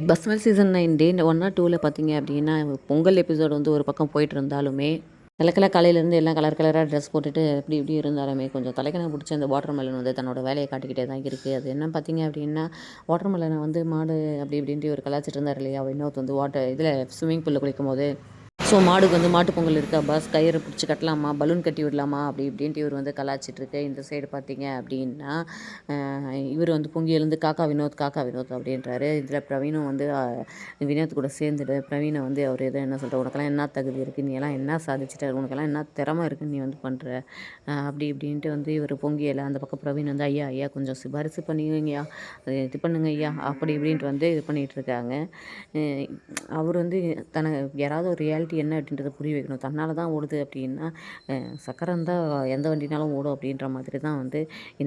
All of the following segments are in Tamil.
பஸ்மல் season nine day one R டூவில் பார்த்தீங்க அப்படின்னா பொங்கல் எபிசோடு வந்து ஒரு பக்கம் போயிட்டு இருந்தாலுமே தலைக்கல காலையிலேருந்து எல்லாம் கலர் கலராக ட்ரெஸ் போட்டுட்டு எப்படி இப்படி இருந்தாலுமே கொஞ்சம் தலைக்கணை பிடிச்ச அந்த வாட்டர் மெலன் வந்து தன்னோட வேலையை காட்டிக்கிட்டே தான் இருக்குது அது என்ன பார்த்தீங்க அப்படின்னா வாட்டர் மெலனை வந்து மாடு அப்படி இப்படின்ட்டு ஒரு கலாச்சிட்டு இருந்தார் இல்லையா இன்னொருத்த வந்து வாட்டர் இதில் ஸ்விம்மிங் பூலில் குளிக்கும் போது ஸோ மாடுக்கு வந்து மாட்டுப்பொங்கல் இருக்கா பஸ்? கயிறு பிடிச்சி கட்டலாமா? பலூன் கட்டி விடலாமா? அப்படி இப்படின்ட்டு இவர் வந்து கலாச்சிட்ருக்கு. இந்த சைடு பார்த்தீங்க அப்படின்னா இவர் வந்து பொங்கி எழுந்து காக்கா வினோத் காக்கா வினோத் அப்படின்றாரு. இதில் பிரவீனும் வந்து வினோத் கூட சேர்ந்துட்டு பிரவீனை வந்து அவர் எதோ என்ன சொல்கிற உனக்கெல்லாம் என்ன தகுதி இருக்குது நீ எல்லாம் என்ன சாதிச்சிட்ட? உனக்கெல்லாம் என்ன திறமை இருக்குன்னு நீ வந்து பண்ணுற அப்படி இப்படின்ட்டு வந்து இவர் பொங்கியலை அந்த பக்கம் பிரவீன் வந்து ஐயா ஐயா கொஞ்சம் சிபாரிசு பண்ணிங்கய்யா அது இது பண்ணுங்க ஐயா அப்படி இப்படின்ட்டு வந்து இது பண்ணிகிட்ருக்காங்க அவர் வந்து தனக்கு யாராவது ஒரு ரியாலிட்டி என்ன அப்படின்றத புரிய வைக்கணும். தன்னால் தான் ஓடுது அப்படின்னா சக்கரம் தான் எந்த வண்டினாலும் ஓடும் அப்படின்ற மாதிரி தான் வந்து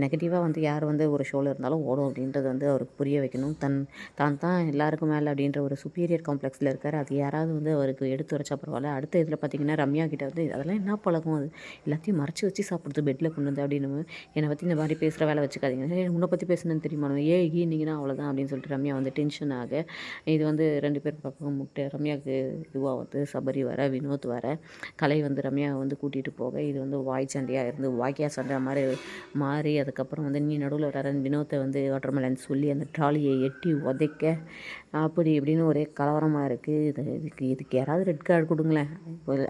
நெகட்டிவாக வந்து யார் வந்து ஒரு ஷோவில் இருந்தாலும் ஓடும் அப்படின்றது வந்து அவருக்கு புரிய வைக்கணும். தன் தான் தான் எல்லாருக்கும் மேலே அப்படின்ற ஒரு சுப்பீரியர் காம்ப்ளெக்ஸில் இருக்கார். அது யாராவது வந்து அவருக்கு எடுத்து வரைச்சா பரவாயில்ல. அடுத்த இதில் பார்த்தீங்கன்னா ரம்யா கிட்ட வந்து அதெல்லாம் என்ன பழக்கம் அது? எல்லாத்தையும் மறைச்சி வச்சு சாப்பிடுது பெட்டில் கொண்டு வந்து அப்படின்னு என்னை பற்றி இந்த மாதிரி பேசுகிற வேலை வச்சுக்காதீங்க. உன்னை பற்றி பேசணும்னு தெரியுமா ஏ ஈனிங்கன்னா அவ்வளோதான் அப்படின்னு சொல்லிட்டு ரம்யா வந்து டென்ஷன் ஆக இது வந்து ரெண்டு பேர் பக்கம் முட்டை ரம்யாவுக்கு இதுவாக வந்து சபரி வர வினோத் வர கலை வந்து ரம்யா வந்து கூட்டிகிட்டு போக இது வந்து வாய் சண்டையாக இருந்து வாய்க்கா சண்டை மாதிரி மாறி அதுக்கப்புறம் வந்து நீ நடுவில் வர வினோத்தை வந்து வாட்டர்மெலன் சொல்லி அந்த ட்ராலியை எட்டி உதைக்க அப்படி இப்படின்னு ஒரே கலவரமாக இருக்குது இது இதுக்கு இதுக்கு யாராவது ரெட் கார்டு கொடுங்களேன்.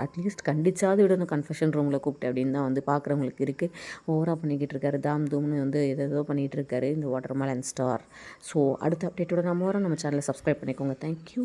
அட்லீஸ்ட் கண்டிச்சாவது விடணும் கன்ஃபெஷன் ரூமில் கூப்பிட்டு அப்படின்னு தான் வந்து பார்க்குறவங்களுக்கு இருக்குது ஓவராக பண்ணிக்கிட்டு இருக்காரு. தாம் தூம்னு வந்து ஏதோ பண்ணிகிட்டு இருக்காரு இந்த வாட்டர்மெலன் ஸ்டார் ஸோ அடுத்த அப்டேட்டோட நம்ம வரோம். நம்ம சேனலை சப்ஸ்கிரைப் பண்ணிக்கோங்க. தேங்க்யூ